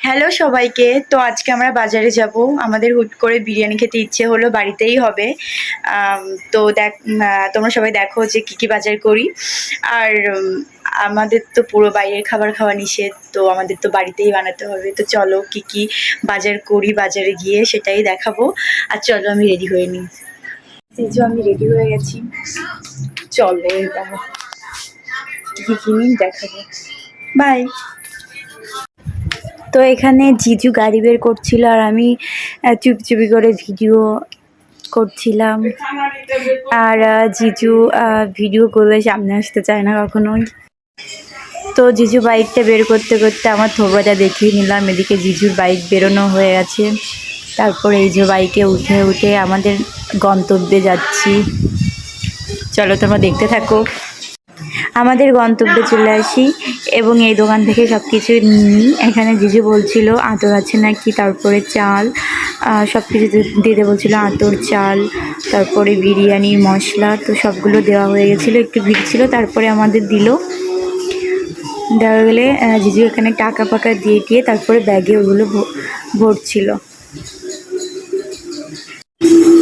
Hello সবাইকে। তো আজকে আমরা বাজারে যাব। আমাদের হুট করে বিরিয়ানি খেতে ইচ্ছে হলো, বাড়িতেই হবে। তো দেখ তোমরা সবাই দেখো যে কী কী বাজার করি। আর আমাদের তো পুরো বাইরের খাবার খাওয়া নিষেধ, তো আমাদের তো বাড়িতেই বানাতে হবে। তো চলো কী কী বাজার করি, বাজারে গিয়ে সেটাই দেখাবো। আর চলো আমি রেডি হয়ে নিই। যে আমি রেডি হয়ে গেছি। চলো কী কী কিনি, দেখাবো। বাই তো এখানে জিজু গাড়ি বের করছিল আর আমি আহ, চুপি করে ভিডিও করছিলাম। আর জিজু ভিডিও করলে সামনে আসতে চায় না কখনোই। তো জিজু বাইকটা বের করতে করতে আমার থোবরাটা দেখিয়ে নিলাম। এদিকে জিজুর বাইক বেরোনো হয়ে গেছে। তারপরে এই যে বাইকে উঠে উঠে আমাদের গন্তব্যে যাচ্ছি। চলো তোমরা দেখতে থাকো। আমাদের গন্তব্যে চলে আসি এবং এই দোকান থেকে সব কিছু নিই। এখানে জিজু বলছিল, আতর আছে নাকি? তারপরে চাল সব কিছু দিতে বলছিল আতর, চাল, তারপরে বিরিয়ানির মশলা, তো সবগুলো দেওয়া হয়ে গেছিল। একটু ভিড় ছিল, তারপরে আমাদের দিল। দেওয়া গেলে জিজু এখানে টাকা ফাকা দিয়ে দিয়ে তারপরে ব্যাগে ওগুলো ভরছিল।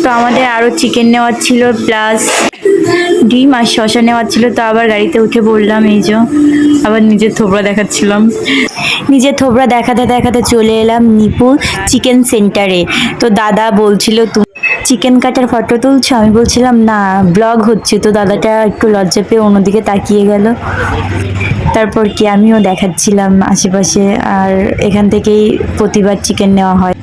তো আমাদের আরও চিকেন নেওয়ার ছিল প্লাস ডিম আর শশা নেওয়ার ছিল, তো আবার গাড়িতে উঠে বললাম, এই যে, আবার নিজের থোবড়া দেখাচ্ছিলাম। নিজের থোবড়া দেখাতে দেখাতে চলে এলাম নিপু চিকেন সেন্টারে। তো দাদা বলছিল, তুমি চিকেন কাটার ফটো তুলছো? আমি বলছিলাম, না, ব্লগ হচ্ছে। তো দাদাটা একটু লজ্জা পেয়ে অন্যদিকে তাকিয়ে গেল। তারপর কি আমিও দেখাচ্ছিলাম আশেপাশে, আর এখান থেকেই প্রতিবার চিকেন নেওয়া হয়।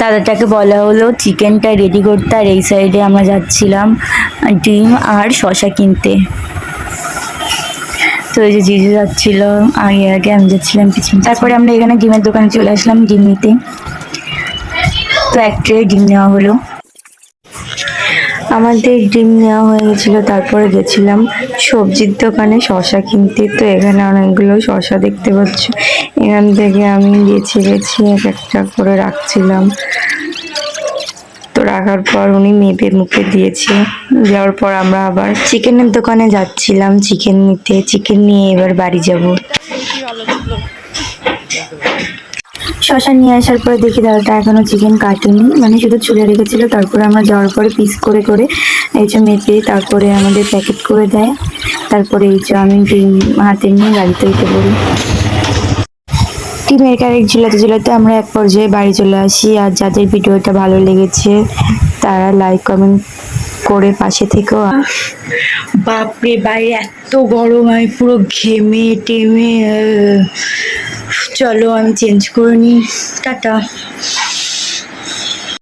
দাদাটাকে বলা হলো চিকেনটা রেডি করতে আর এই সাইডে আমরা যাচ্ছিলাম ডিম আর শশা কিনতে। তো এই যে জিজু যাচ্ছিল আগে আগে, আমি যাচ্ছিলাম পিছনে তারপরে আমরা এখানে ডিমের দোকানে চলে আসলাম ডিম নিতে। তো এক ট্রে ডিম নেওয়া হলো। আমাদের ডিম নেওয়া হয়ে গেছিল, তারপরে গেছিলাম সবজির দোকানে শশা কিনতে। তো এখানে অনেকগুলো শশা দেখতে পাচ্ছ। এখান থেকে আমি বেছে বেছে এক একটা করে রাখছিলাম। তো রাখার পর উনি মেপে মুখে দিয়েছে। দেওয়ার পর আমরা আবার চিকেনের দোকানে যাচ্ছিলাম, চিকেন নিতে। চিকেন নিয়ে এবার বাড়ি যাব। শশা নিয়ে আসার পরে দেখি দাদাটা এখনও চিকেন কাটেনি। মানে শুধু ছুলে রেখেছিল, তারপরে আমরা যাওয়ার পরে পিস করে করে এই যে মেপে তারপরে আমাদের প্যাকেট করে দেয়। তারপরে এই যে আমি হাতে নিয়ে গাড়িতে উঠে পড়ি। টিমের কারেক ঝুলাতে ঝুলাতে আমরা এক পর্যায়ে বাড়ি চলে আসি। আর যাদের ভিডিওটা ভালো লেগেছে, তারা লাইক কমেন্ট করে পাশে থেকেও বাপরে বাইরে এত গরম, আমি পুরো ঘেমে টেমে চলো আমি চেঞ্জ করে নিই। টাটা।